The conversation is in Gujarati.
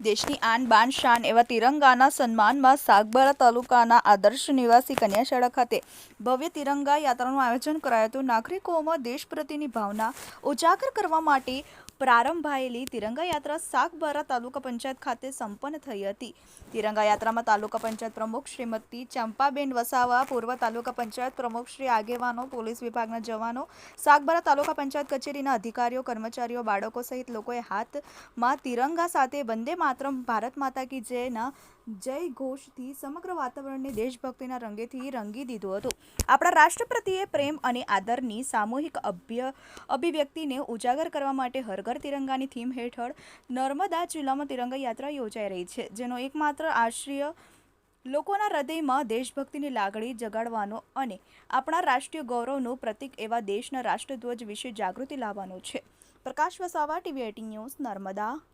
દેશની આન બાન શાન એવા તિરંગાના સન્માનમાં સાગબારા તાલુકાના આદર્શ નિવાસી કન્યાશાળા ખાતે ભવ્ય તિરંગા યાત્રાનું આયોજન કરાયું હતું. નાગરિકોમાં દેશ પ્રત્યેની ભાવના ઉજાગર કરવા માટે પ્રારંભાયેલી તિરંગા યાત્રા સાગબારા તાલુકા પંચાયત ખાતે સંપન્ન થઈ હતી. તિરંગા યાત્રામાં તાલુકા પંચાયત પ્રમુખ શ્રીમતી ચંપાબેન વસાવા, પૂર્વ તાલુકા પંચાયત પ્રમુખ શ્રી આગેવાનો, પોલીસ વિભાગના જવાનો, સાગબારા તાલુકા પંચાયત કચેરીના અધિકારીઓ, કર્મચારીઓ, બાળકો સહિત લોકોએ હાથમાં તિરંગા સાથે વંદે માતરમ, ભારત માતા કી જયના જય ઘોષથી સમગ્ર વાતાવરણને દેશભક્તિના રંગેથી રંગી દીધું હતું. આપણા રાષ્ટ્રપતિએ પ્રેમ અને આદરની સામૂહિક અભ્ય અભિવ્યક્તિને ઉજાગર કરવા માટે હર ઘર તિરંગાની થીમ હેઠળ નર્મદા જિલ્લામાં તિરંગા યાત્રા યોજાઈ રહી છે, જેનો એકમાત્ર આશ્રય લોકોના હૃદયમાં દેશભક્તિની લાગણી જગાડવાનો અને આપણા રાષ્ટ્રીય ગૌરવનું પ્રતીક એવા દેશના રાષ્ટ્રધ્વજ વિશે જાગૃતિ લાવવાનો છે. Prakash Vasava, TV eighteen news, Narmada.